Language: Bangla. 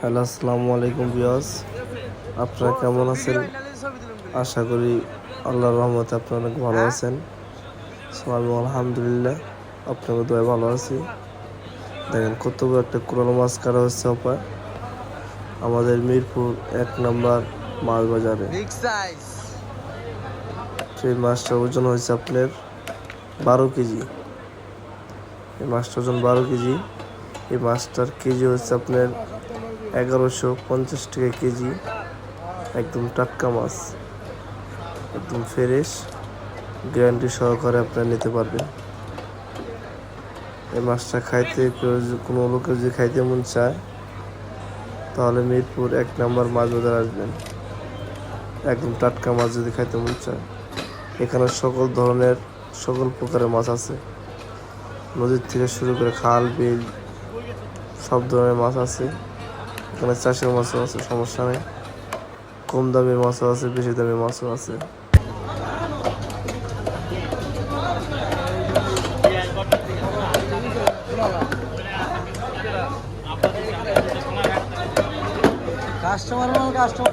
হ্যালো আসসালামু আলাইকুম বিয়াস আপনারা কেমন আছেন? আশা করি আল্লাহর রহমতে আপনারা অনেক ভালো আছেন। আমি আলহামদুলিল্লাহ আপনাকে দোয়া ভালো আছি। দেখেন কত বড় একটা কোরাল মাছ কাটা হচ্ছে অপায় আমাদের মিরপুর এক নম্বর মাছ বাজারে। সেই মাছটার ওজন হয়েছে আপনার বারো কেজি। এই মাছটার ওজন বারো কেজি। এই মাছটার কেজি হচ্ছে আপনার এগারোশো পঞ্চাশ টাকা কেজি একদম টাটকা মাছ। একদম ফ্রেশ। গ্যারান্টি সহকারে আপনারা নিতে পারবেন। এই মাছটা খাইতে কোনো লোকের যদি খাইতে মন চায়, তাহলে মিরপুর এক নম্বর মাছ বাজার আসবেন। একদম টাটকা মাছ যদি খাইতে মন চায়। এখানে সকল ধরনের, সকল প্রকারের মাছ আছে। নদীর থেকে শুরু করে খাল, বিল, সব ধরনের মাছ আছে। এখানে চাষের মাছও আছে, সমস্যা নেই। কম দামের মাছও আছে, বেশি দামের মাছও আছে। কাস্টমার মানে কাস্টমার